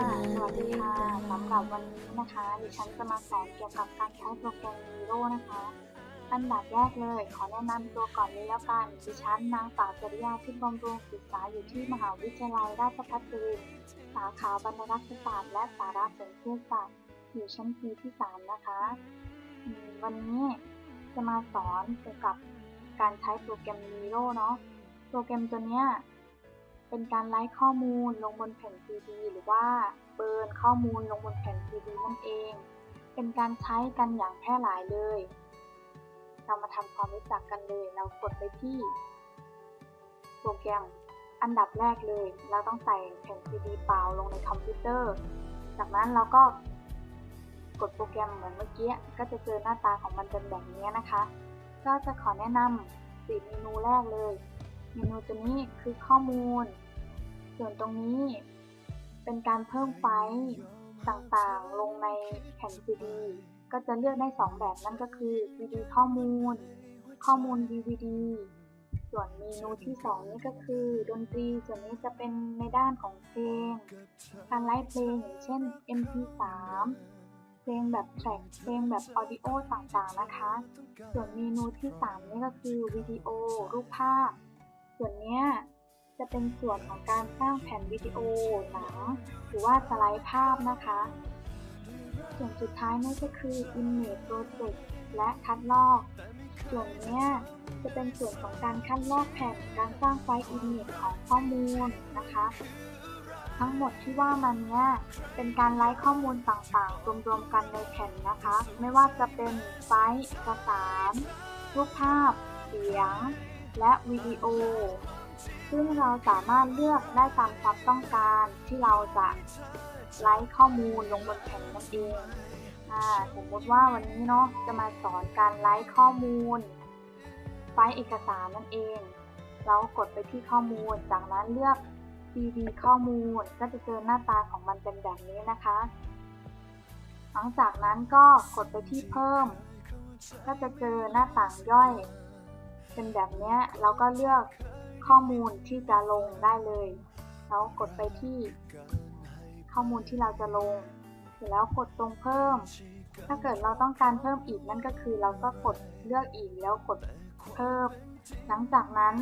สวัสดีค่ะสำหรับวันนี้นะคะดิฉันจะมาสอนเกี่ยวกับการใช้โปรแกรม Miro นะคะ อันดับแรกเลย ขอแนะนำตัวก่อนเลยแล้วกันดิฉันนางสาวจริยาทิพย์บำรุงศึกษาอยู่ที่มหาวิทยาลัยราชภัฏสุรินทร์สาขาบรรณารักษศาสตร์และสารสนเทศศาสตร์อยู่ชั้นปีที่สามนะคะ วันนี้จะมาสอนเกี่ยวกับการใช้โปรแกรม Miro เนาะโปรแกรมตัวเนี้ย เป็นการไลฟ์ข้อมูลลงบนแผ่นซีดีหรือว่าเบิร์นข้อมูลลงบนแผ่นซีดีนั่นเอง เป็นการใช้กันอย่างแพร่หลายเลย เรามาทำความรู้จักกันเลย เรากดไปที่โปรแกรมอันดับแรกเลย เราต้องใส่แผ่นซีดีเปล่าลงในคอมพิวเตอร์ จากนั้นเราก็กดโปรแกรมเหมือนเมื่อกี้ ก็จะเจอหน้าตาของมันเป็นแบบนี้นะคะ ก็จะขอแนะนำสี่เมนูแรกเลย เมนูตัวนี้คือข้อมูล ส่วนตรงนี้เป็นการเพิ่มไฟล์ต่างๆ ลงในแผ่นซีดี ก็จะเลือกได้ 2 แบบนั่นก็คือ CD ข้อมูล ข้อมูล DVD ส่วนเมนูที่ 2 นี่ก็คือดนตรี ส่วนนี้จะเป็นในด้านของเพลง การไลฟ์เพลงอย่างเช่น MP3 เพลงแบบแทร็กเพลงแบบออดิโอต่างๆนะคะ ส่วนเมนูที่ 3 นี่ก็คือวิดีโอ รูปภาพ ส่วนนี้จะเป็นส่วนของการสร้างแผ่นวิดีโอหนังหรือว่าสไลด์ภาพนะคะ ส่วนสุดท้ายนี่นก็คือ Image Project และคัดลอก ส่วนนี้จะเป็นส่วนของการคัดลอกแผ่นการสร้างไฟล์ Image ของข้อมูลนะคะ ทั้งหมดที่ว่ามันเนี้ยเป็นการไลฟ์ข้อมูลต่างๆ รวมๆกันในแผ่นนะคะ ไม่ว่าจะเป็นไฟล์เอกสารรูปภาพ เสียง และวิดีโอ ซึ่งเราสามารถเลือกได้ตามความต้องการที่เราจะไลฟ์ข้อมูลลงบนแผ่นนั่นเองสมมติว่าวันนี้เนาะจะมาสอนการไลฟ์ข้อมูล ไฟล์เอกสารนั่นเอง เรากดไปที่ข้อมูล จากนั้นเลือก CD ข้อมูล ก็จะเจอหน้าตาของมันเป็นแบบนี้นะคะ หลังจากนั้นก็กดไปที่เพิ่ม ก็จะเจอหน้าต่างย่อย เป็นแบบนี้เราก็เลือกข้อมูลที่จะลงได้เลยแล้วกดไปที่ข้อมูลที่เราจะลง เสร็จแล้วกดตรงเพิ่ม ถ้าเกิดเราต้องการเพิ่มอีกนั่นก็คือเราก็กดเลือกอีกแล้วกดเพิ่ม หลังจากนั้น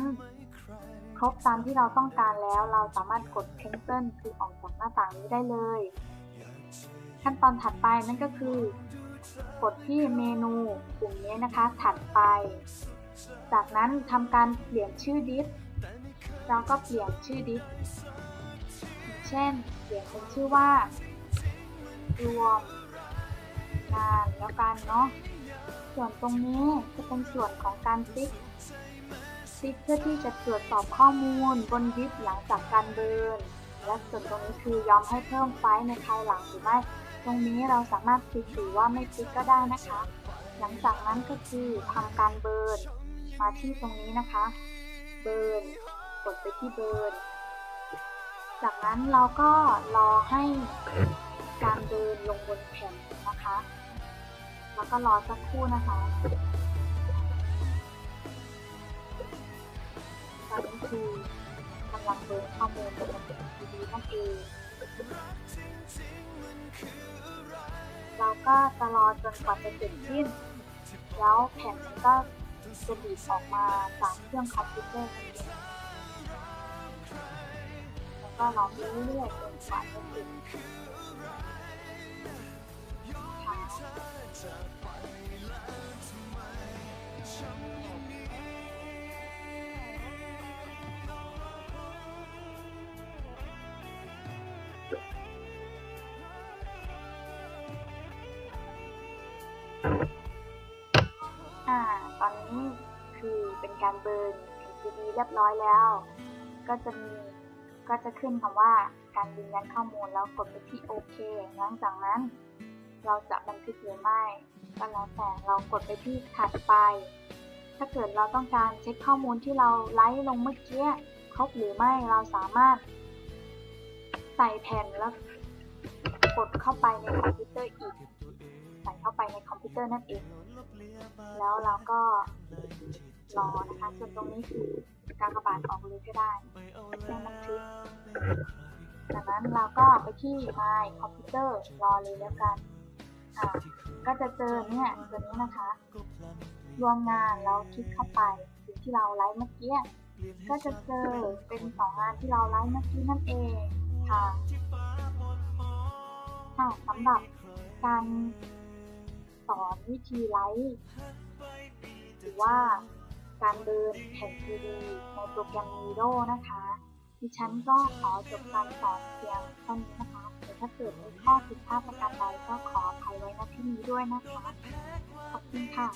ครบตามที่เราต้องการแล้วเราสามารถกด cancel คือออกจากหน้าต่างนี้ได้เลย ขั้นตอนถัดไปนั่นก็คือ กดที่เมนูกลุ่มนี้นะคะถัดไป จากนั้นทำการเปลี่ยนชื่อดิสเราก็เปลี่ยนชื่อดิสเช่น เปลี่ยนเป็นชื่อว่า รวมงานแล้วกันเนาะ ส่วนตรงนี้จะเป็นส่วนของการติ๊กติ๊กเพื่อที่จะตรวจสอบข้อมูลบนดิสหลังจากการเดิน และส่วนตรงนี้คือยอมให้เพิ่มไฟล์ในภายหลังหรือไม่ ตรงนี้เราสามารถคลิกหรือว่าไม่คลิกก็ได้นะคะ หลังจากนั้นก็คือทำการเบิร์น มาที่ตรงนี้นะคะ เบิร์น กดไปที่เบิร์น จากนั้นเราก็รอให้การเดินลงบนแผ่นนะคะ แล้วก็รอสักครู่นะคะตอนนี้คือกำลังเบิร์นข้อมูลบนแผ่นซีดีนั่นเองเราก็จะรอจนกว่าจะเสร็จสิ้น แล้วแผ่นมันก็ จะบีบออกมาจากเครื่องคอมพิวเตอร์นั่นเองแล้วก็เราเรื่อยๆจนกว่าจะเสร็จน คือเป็นการเบิร์นแผ่นซีดีเรียบร้อยแล้ว ก็จะมีก็จะขึ้นคำว่าการยืนยันข้อมูลแล้วกดไปที่โอเคหลังจากนั้น เราจะบันทึกหรือไม่ก็แล้วแต่เรากดไปที่ถัดไป ถ้าเกิดเราต้องการเช็คข้อมูลที่เราไลฟ์ลงเมื่อกี้ครบหรือไม่เราสามารถ ใส่แผ่นแล้วกดเข้าไปในคอมพิวเตอร์อีก ใส่เข้าไปในคอมพิวเตอร์นั่นเอง แล้วเราก็รอนะคะส่วนตรงนี้คือการกระบาดออกเลยก็ได้แค่บันทึกจากนั้นเราก็ไปที่ My Computer รอเลยแล้วกันก็จะเจอเนี่ยตัวนี้นะคะ รวมงานแล้วคลิกเข้าไปที่เราไลฟ์เมื่อกี้ก็จะเจอเป็นสองงานที่เราไลฟ์เมื่อกี้นั่นเองค่ะค่ะสำหรับการ สอนวิธีไลฟ์หรือว่าการเดินแผ่นทีดีในโปรแกรม Miro นะคะ ดิฉันก็ขอจบการสอนเพียงเท่านี้นะคะแต่ถ้าเกิดมีข้อผิดพลาดประการใดก็ขออภัยไว้ณที่นี้ด้วยนะคะ ขอบคุณค่ะ